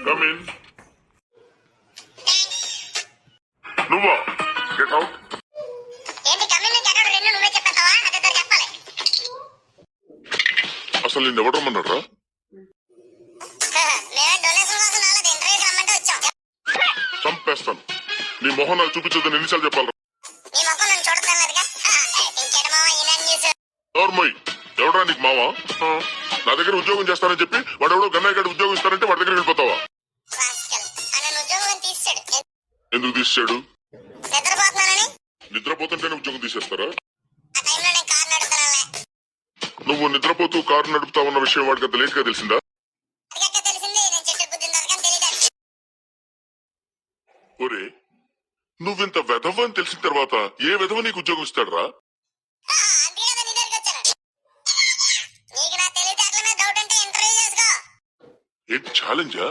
Come in నువ్వా? Get out ఏంటి coming నుంచి ఎక్కడ రెండు నువ్వే చెప్పేస్తావా? అదే చెప్పాలి. అసలు నిన్ను ఎవరు రమ్మన్నారా మేమే డొనేషన్ కోసం రాలేదు ఇంటర్వ్యూకి రమ్మంటే వచ్చాం. చంపేస్తాను. నీ మొహం నాకు చూపించొద్దని ఎన్నిసార్లు చెప్పాలి నోర్మయ్. ఎవడా నీకు మావా నా దగ్గర ఉద్యోగం చేస్తానని చెప్పి వాడు ఎవడో గన్నయ్య గడి ఉద్యోగం ఇస్తానంటే వాడి దగ్గర వెళ్ళిపోతావా? తీసాడు ఎందుకు తీసాడు నిద్రపోతున్నానని? నిద్రపోతుంటేనే ఉద్యోగం తీసేస్తారా? ఆ టైంలో నేను కారు నడుపుతున్నానులే. నువ్వు నిద్రపోతూ కారు నడుపుతావన్న విషయం వాడికి అంత లేట్గా తెలిసిందా అదిగక్క తెలిసింది. నేను చెట్టు గుద్దిన తర్వాత తెలియదు ఒరే నువ్వింత వెధవ అని తెలిసిన తర్వాత ఏ వెధవ నీకు ఉద్యోగం ఇస్తాడరా? అందుకే కదా నీ దగ్గరికి వచ్చాను. నీకు నా తెలివితేటల మీద డౌట్ ఉంటే ఇంటర్వ్యూ చేసుకో. ఏంటి ఛాలెంజా